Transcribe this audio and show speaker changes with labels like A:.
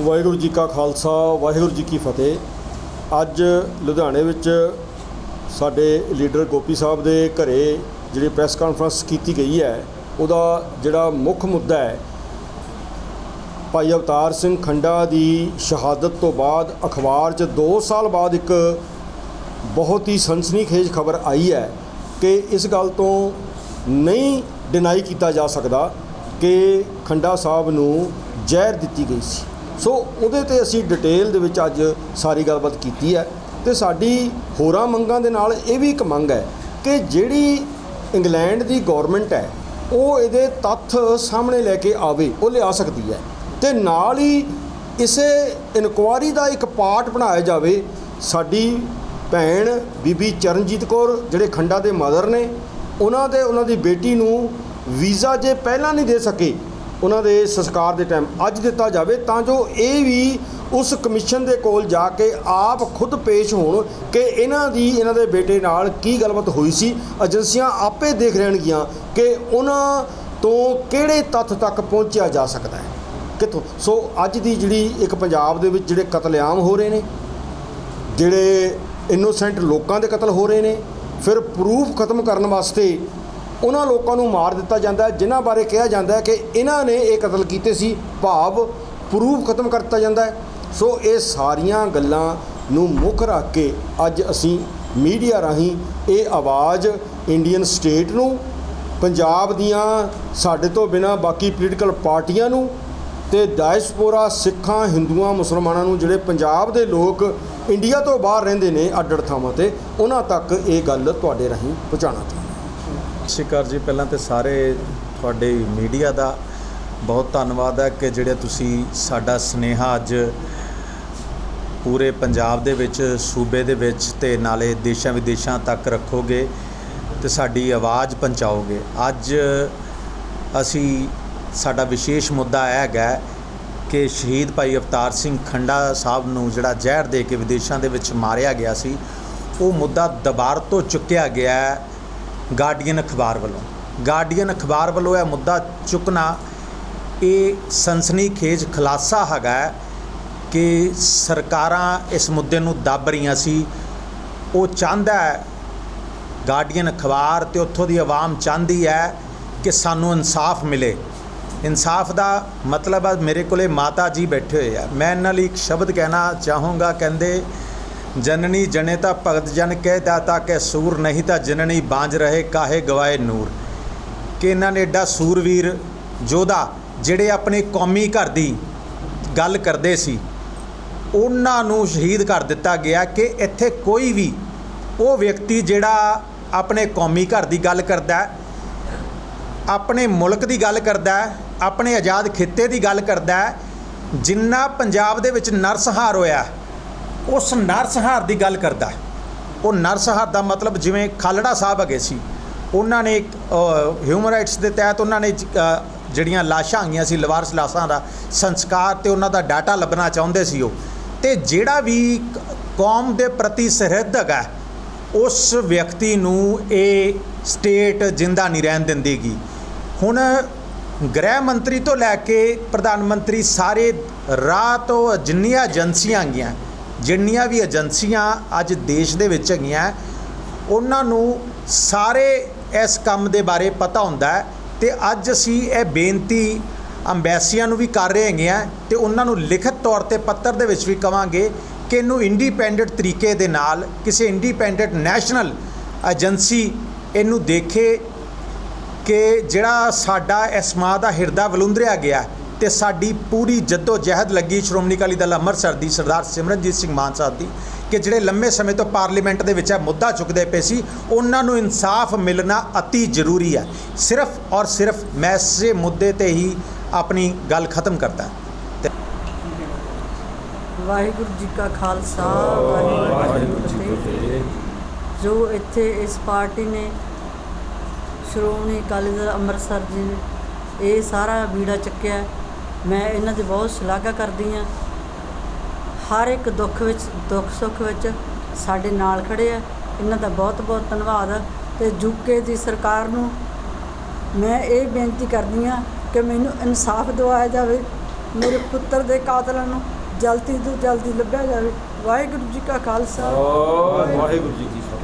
A: ਵਾਹਿਗੁਰੂ ਜੀ ਕਾ ਖਾਲਸਾ, ਵਾਹਿਗੁਰੂ ਜੀ ਕੀ ਫਤਿਹ। ਅੱਜ ਲੁਧਿਆਣੇ ਵਿੱਚ ਸਾਡੇ ਲੀਡਰ ਗੋਪੀ ਸਾਹਿਬ ਦੇ ਘਰੇ ਜਿਹੜੀ ਪ੍ਰੈਸ ਕਾਨਫਰੰਸ ਕੀਤੀ ਗਈ ਹੈ, ਉਹਦਾ ਜਿਹੜਾ ਮੁੱਖ ਮੁੱਦਾ ਹੈ, ਭਾਈ ਅਵਤਾਰ ਸਿੰਘ ਖੰਡਾ ਦੀ ਸ਼ਹਾਦਤ ਤੋਂ ਬਾਅਦ ਅਖਬਾਰ 'ਚ 2 ਸਾਲ ਬਾਅਦ ਇੱਕ ਬਹੁਤ ਹੀ ਸਨਸਨੀਖੇਜ ਖਬਰ ਆਈ ਹੈ ਕਿ ਇਸ ਗੱਲ ਤੋਂ ਨਹੀਂ ਡਿਨਾਈ ਕੀਤਾ ਜਾ ਸਕਦਾ ਕਿ ਖੰਡਾ ਸਾਹਿਬ ਨੂੰ ਜ਼ਹਿਰ ਦਿੱਤੀ ਗਈ ਸੀ। ਸੋ ਉਹਦੇ ਤੇ ਅਸੀਂ ਡਿਟੇਲ ਦੇ ਵਿੱਚ ਅੱਜ ਸਾਰੀ ਗੱਲਬਾਤ ਕੀਤੀ ਹੈ ਤੇ ਸਾਡੀ ਹੋਰਾਂ ਮੰਗਾਂ ਦੇ ਨਾਲ ਇਹ ਵੀ ਇੱਕ ਮੰਗ ਹੈ ਕਿ ਜਿਹੜੀ ਇੰਗਲੈਂਡ ਦੀ ਗਵਰਨਮੈਂਟ ਹੈ, ਉਹ ਇਹਦੇ ਤੱਥ ਸਾਹਮਣੇ ਲੈ ਕੇ ਆਵੇ, ਉਹ ਲਿਆ ਸਕਦੀ ਹੈ ਤੇ ਨਾਲ ਹੀ ਇਸੇ ਇਨਕੁਆਰੀ ਦਾ ਇੱਕ ਪਾਰਟ ਬਣਾਇਆ ਜਾਵੇ, ਸਾਡੀ ਭੈਣ ਬੀਬੀ ਚਰਨਜੀਤ ਕੌਰ, ਜਿਹੜੇ ਖੰਡਾ ਦੇ ਮਦਰ ਨੇ, ਉਹਨਾਂ ਦੇ, ਉਹਨਾਂ ਦੀ ਬੇਟੀ ਨੂੰ ਵੀਜ਼ਾ ਜੇ ਪਹਿਲਾਂ ਨਹੀਂ ਦੇ ਸਕੇ ਉਹਨਾਂ ਦੇ ਸੰਸਕਾਰ ਦੇ ਟਾਈਮ ਅੱਜ ਦਿੱਤਾ ਜਾਵੇ ਤਾਂ ਜੋ ਇਹ ਵੀ ਉਸ ਕਮਿਸ਼ਨ ਦੇ ਕੋਲ ਜਾ ਕੇ ਆਪ ਖੁਦ ਪੇਸ਼ ਹੋਣ ਕਿ ਇਹਨਾਂ ਦੀ, ਇਹਨਾਂ ਦੇ ਬੇਟੇ ਨਾਲ ਕੀ ਗੱਲਬਾਤ ਹੋਈ ਸੀ। ਏਜੰਸੀਆਂ ਆਪੇ ਦੇਖ ਰਹਿਣਗੀਆਂ ਕਿ ਉਹਨਾਂ ਤੋਂ ਕਿਹੜੇ ਤੱਥ ਤੱਕ ਪਹੁੰਚਿਆ ਜਾ ਸਕਦਾ ਹੈ। ਕਿੱਥੋਂ? ਸੋ ਅੱਜ ਦੀ ਜਿਹੜੀ ਇੱਕ ਪੰਜਾਬ ਦੇ ਵਿੱਚ ਜਿਹੜੇ ਕਤਲੇਆਮ ਹੋ ਰਹੇ ਨੇ, ਜਿਹੜੇ ਇਨੋਸੈਂਟ ਲੋਕਾਂ ਦੇ ਕਤਲ ਹੋ ਰਹੇ ਨੇ, ਫਿਰ ਪ੍ਰੂਫ ਖਤਮ ਕਰਨ ਵਾਸਤੇ ਉਹਨਾਂ ਲੋਕਾਂ ਨੂੰ ਮਾਰ ਦਿੱਤਾ ਜਾਂਦਾ ਜਿਨ੍ਹਾਂ ਬਾਰੇ ਕਿਹਾ ਜਾਂਦਾ ਕਿ ਇਹਨਾਂ ਨੇ ਇਹ ਕਤਲ ਕੀਤੇ ਸੀ, ਭਾਵ ਪ੍ਰੂਫ ਖਤਮ ਕਰ ਦਿੱਤਾ ਜਾਂਦਾ ਸੋ ਇਹ ਸਾਰੀਆਂ ਗੱਲਾਂ ਨੂੰ ਮੁੱਖ ਰੱਖ ਕੇ ਅੱਜ ਅਸੀਂ ਮੀਡੀਆ ਰਾਹੀਂ ਇਹ ਆਵਾਜ਼ ਇੰਡੀਅਨ ਸਟੇਟ ਨੂੰ, ਪੰਜਾਬ ਦੀਆਂ ਸਾਡੇ ਤੋਂ ਬਿਨਾ ਬਾਕੀ ਪੋਲੀਟੀਕਲ ਪਾਰਟੀਆਂ ਨੂੰ ਤੇ ਡਾਇਸਪੋਰਾ ਸਿੱਖਾਂ, ਹਿੰਦੂਆਂ, ਮੁਸਲਮਾਨਾਂ ਨੂੰ ਜਿਹੜੇ ਪੰਜਾਬ ਦੇ ਲੋਕ ਇੰਡੀਆ ਤੋਂ ਬਾਹਰ ਰਹਿੰਦੇ ਨੇ ਅੱਡ ਅੱਡ ਥਾਵਾਂ ਤੇ, ਉਹਨਾਂ ਤੱਕ ਇਹ ਗੱਲ ਤੁਹਾਡੇ ਰਾਹੀਂ ਪਹੁੰਚਾਉਣਾ ਚਾਹੀਦਾ।
B: ਸਤਿ ਸ਼੍ਰੀ ਅਕਾਲ ਜੀ। ਪਹਿਲਾਂ ਤੇ ਸਾਰੇ ਤੁਹਾਡੇ ਮੀਡੀਆ ਦਾ ਬਹੁਤ ਧੰਨਵਾਦ ਹੈ ਕਿ ਜਿਹੜੇ ਤੁਸੀਂ ਸਾਡਾ ਸਨੇਹਾ ਅੱਜ ਪੂਰੇ ਪੰਜਾਬ ਦੇ ਵਿੱਚ, ਸੂਬੇ ਦੇ ਵਿੱਚ ਤੇ ਨਾਲੇ ਦੇਸ਼ਾਂ ਵਿਦੇਸ਼ਾਂ ਤੱਕ ਰੱਖੋਗੇ ਤੇ ਸਾਡੀ ਆਵਾਜ਼ ਪਹੁੰਚਾਓਗੇ। ਅੱਜ ਅਸੀਂ, ਸਾਡਾ ਵਿਸ਼ੇਸ਼ ਮੁੱਦਾ ਇਹ ਹੈਗਾ ਕਿ ਸ਼ਹੀਦ ਭਾਈ ਅਵਤਾਰ ਸਿੰਘ ਖੰਡਾ ਸਾਹਿਬ ਨੂੰ ਜਿਹੜਾ ਜ਼ਹਿਰ ਦੇ ਕੇ ਵਿਦੇਸ਼ਾਂ ਦੇ ਵਿੱਚ ਮਾਰਿਆ ਗਿਆ ਸੀ, ਉਹ ਮੁੱਦਾ ਦੁਬਾਰਾ ਤੋਂ ਚੁੱਕਿਆ ਗਿਆ ਹੈ। ਗਾਰਡੀਅਨ ਅਖਬਾਰ ਵੱਲੋਂ। ਗਾਰਡੀਅਨ ਅਖਬਾਰ ਵੱਲੋਂ ਇਹ ਮੁੱਦਾ ਚੁੱਕਣਾ, ਇਹ ਸਨਸਨੀਖੇਜ ਖੁਲਾਸਾ ਹੈਗਾ ਕਿ ਸਰਕਾਰਾਂ ਇਸ ਮੁੱਦੇ ਨੂੰ ਦੱਬ ਰਹੀਆਂ ਸੀ। ਉਹ ਚਾਹੁੰਦਾ ਹੈ, ਗਾਰਡੀਅਨ ਅਖਬਾਰ ਤੇ ਉੱਥੋਂ ਦੀ ਆਵਾਮ ਚਾਹੁੰਦੀ ਹੈ ਕਿ ਸਾਨੂੰ ਇਨਸਾਫ ਮਿਲੇ। ਇਨਸਾਫ ਦਾ ਮਤਲਬ ਆ ਮੇਰੇ ਕੋਲੇ ਮਾਤਾ ਜੀ ਬੈਠੇ ਹੋਏ ਆ। ਮੈਂ ਇਹਨਾਂ ਲਈ ਇੱਕ ਸ਼ਬਦ ਕਹਿਣਾ ਚਾਹੂੰਗਾ, ਕਹਿੰਦੇ ਜਨਨੀ ਜਣੇ ਤਾਂ ਭਗਤ ਜਨ ਕਹਿ ਦਾਤਾ ਕੇ ਸੂਰ ਨਹੀਂ ਤਾਂ ਜਨਨੀ ਬਾਂਝ ਰਹੇ ਕਾਹੇ ਗਵਾਏ ਨੂਰ। ਕਿ ਇਹਨਾਂ ਨੇ ਐਡਾ ਸੂਰਵੀਰ ਯੋਧਾ ਜਿਹੜੇ ਆਪਣੇ ਕੌਮੀ ਘਰ ਦੀ ਗੱਲ ਕਰਦੇ ਸੀ, ਉਹਨਾਂ ਨੂੰ ਸ਼ਹੀਦ ਕਰ ਦਿੱਤਾ ਗਿਆ ਕਿ ਇੱਥੇ ਕੋਈ ਵੀ ਉਹ ਵਿਅਕਤੀ ਜਿਹੜਾ ਆਪਣੇ ਕੌਮੀ ਘਰ ਦੀ ਗੱਲ ਕਰਦਾ ਹੈ ਆਪਣੇ ਮੁਲਕ ਦੀ ਗੱਲ ਕਰਦਾ ਹੈ ਆਪਣੇ ਆਜ਼ਾਦ ਖਿੱਤੇ ਦੀ ਗੱਲ ਕਰਦਾ ਹੈ ਜਿੰਨਾ ਪੰਜਾਬ ਦੇ ਵਿੱਚ ਨਰਸਹਾਰ ਹੋਇਆ ਉਸ ਨਰਸਹਾਰ ਦੀ ਗੱਲ ਕਰਦਾ ਹੈ। ਉਹ ਨਰਸਹਾਰ ਦਾ ਮਤਲਬ ਜਿਵੇਂ ਖਾਲੜਾ ਸਾਹਿਬ ਹੈਗੇ ਸੀ, ਉਹਨਾਂ ਨੇ ਹਿਊਮਨ ਰਾਈਟਸ ਦੇ ਤਹਿਤ ਉਹਨਾਂ ਨੇ ਜਿਹੜੀਆਂ ਲਾਸ਼ਾਂ ਆਈਆਂ ਸੀ, ਲਵਾਰਸ ਲਾਸ਼ਾਂ ਦਾ ਸੰਸਕਾਰ ਤੇ ਉਹਨਾਂ ਦਾ ਡਾਟਾ ਲੱਭਣਾ ਚਾਹੁੰਦੇ ਸੀ ਉਹ। ਤੇ ਜਿਹੜਾ ਵੀ ਕੌਮ ਦੇ ਪ੍ਰਤੀ ਸਰਹੱਦ ਹੈਗਾ ਉਸ ਵਿਅਕਤੀ ਨੂੰ ਇਹ ਸਟੇਟ ਜਿੰਦਾ ਨਹੀਂ ਰਹਿਣ ਦਿੰਦੀਗੀ। ਹੁਣ ਗ੍ਰਹਿ ਮੰਤਰੀ ਤੋਂ ਲੈ ਕੇ ਪ੍ਰਧਾਨ ਮੰਤਰੀ ਸਾਰੇ ਰਾਹ ਤੋਂ ਜਿੰਨੀਆਂ ਏਜੰਸੀਆਂ ਹੈਗੀਆਂ ਜਿੰਨੀਆਂ ਵੀ ਏਜੰਸੀਆਂ ਅੱਜ ਦੇਸ਼ ਦੇ ਵਿੱਚ ਹੈਗੀਆਂ, ਉਹਨਾਂ ਨੂੰ ਸਾਰੇ ਇਸ ਕੰਮ ਦੇ ਬਾਰੇ ਪਤਾ ਹੁੰਦਾ ਹੈ ਤੇ ਅੱਜ ਅਸੀਂ ਇਹ ਬੇਨਤੀ ਅੰਬੈਸੀਆਂ ਨੂੰ ਵੀ ਕਰ ਰਹੇ ਹੈਗੇ ਆ ਤੇ ਉਹਨਾਂ ਨੂੰ ਲਿਖਤ ਤੌਰ ਤੇ ਪੱਤਰ ਦੇ ਵਿੱਚ ਵੀ ਕਵਾਂਗੇ ਕਿ ਇਹਨੂੰ ਇੰਡੀਪੈਂਡੈਂਟ ਤਰੀਕੇ ਦੇ ਨਾਲ ਕਿਸੇ ਇੰਡੀਪੈਂਡੈਂਟ ਨੈਸ਼ਨਲ ਏਜੰਸੀ ਇਹਨੂੰ ਦੇਖੇ ਕਿ ਜਿਹੜਾ ਸਾਡਾ ਇਸ ਮਾਂ ਦਾ ਹਿਰਦਾ ਵਲੁੰਦਰਿਆ ਗਿਆ ਤੇ ਸਾਡੀ ਪੂਰੀ ਜੱਦੋ ਜਹਿਦ ਲੱਗੀ ਸ਼੍ਰੋਮਣੀ ਅਕਾਲੀ ਦਲ ਅੰਮ੍ਰਿਤਸਰ ਦੀ ਸਰਦਾਰ ਸਿਮਰਨਜੀਤ ਸਿੰਘ ਮਾਨ ਸਾਹਿਬ ਦੀ ਕਿ ਜਿਹੜੇ ਲੰਮੇ ਸਮੇਂ ਤੋਂ ਪਾਰਲੀਮੈਂਟ ਦੇ ਵਿੱਚ ਇਹ ਮੁੱਦਾ ਚੁੱਕਦੇ ਪਏ ਸੀ ਉਹਨਾਂ ਨੂੰ ਇਨਸਾਫ ਮਿਲਣਾ ਅਤੀ ਜ਼ਰੂਰੀ ਹੈ। ਸਿਰਫ ਔਰ ਸਿਰਫ ਮੈਂ ਇਸੇ ਮੁੱਦੇ ਤੇ ਹੀ ਆਪਣੀ ਗੱਲ ਖਤਮ ਕਰਦਾ।
C: ਵਾਹਿਗੁਰੂ ਜੀ ਕਾ ਖਾਲਸਾ ਵਾਹਿਗੁਰੂ ਜੀ ਕੀ ਫਤਿਹ। ਜੋ ਇੱਥੇ ਇਸ ਪਾਰਟੀ ਨੇ ਸ਼੍ਰੋਮਣੀ ਅਕਾਲੀ ਦਲ ਅੰਮ੍ਰਿਤਸਰ ਜੀ ਨੇ ਇਹ ਸਾਰਾ ਬੀੜਾ ਚੱਕਿਆ ਮੈਂ ਇਹਨਾਂ ਦੀ ਬਹੁਤ ਸ਼ਲਾਘਾ ਕਰਦੀ ਹਾਂ। ਹਰ ਇੱਕ ਦੁੱਖ ਵਿੱਚ, ਦੁੱਖ ਸੁੱਖ ਵਿੱਚ ਸਾਡੇ ਨਾਲ ਖੜੇ ਆ। ਇਹਨਾਂ ਦਾ ਬਹੁਤ ਬਹੁਤ ਧੰਨਵਾਦ। ਆ ਤੇ ਯੂਕੇ ਦੀ ਸਰਕਾਰ ਨੂੰ ਮੈਂ ਇਹ ਬੇਨਤੀ ਕਰਦੀ ਹਾਂ ਕਿ ਮੈਨੂੰ ਇਨਸਾਫ ਦਿਵਾਇਆ ਜਾਵੇ, ਮੇਰੇ ਪੁੱਤਰ ਦੇ ਕਾਤਲਾਂ ਨੂੰ ਜਲਦੀ ਤੋਂ ਜਲਦੀ ਲੱਭਿਆ ਜਾਵੇ। ਵਾਹਿਗੁਰੂ ਜੀ ਕਾ ਖਾਲਸਾ।
D: ਵਾਹਿਗੁਰੂ ਜੀ ਕੀ ਫਤਿਹ।